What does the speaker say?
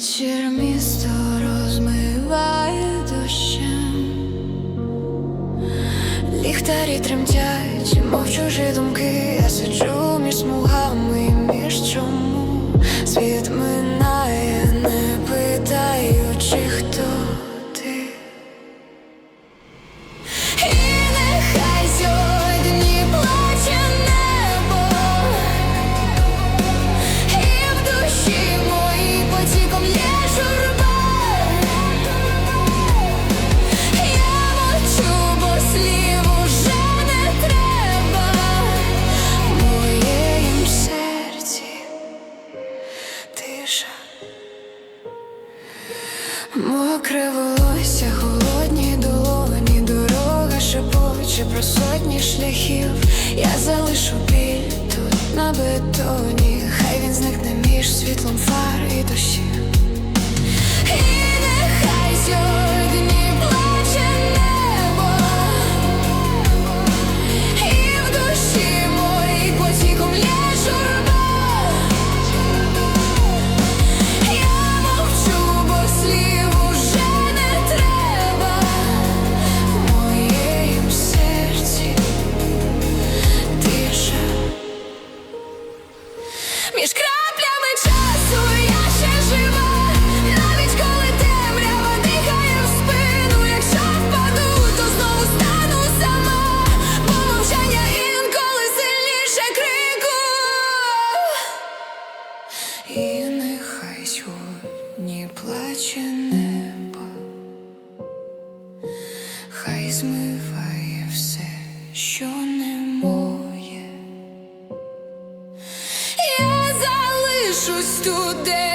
Вечір місто розмиває дощем, ліхтарі тремтять, мов чужі думки. Мокре волосся, холодні долоні, дорога шиповиче про сотні шляхів. Я залишу біль тут на бетоні, хай він зникне між світлом фар і дощів плаче небо, хай змиває все, що не моє. Я залишусь туди.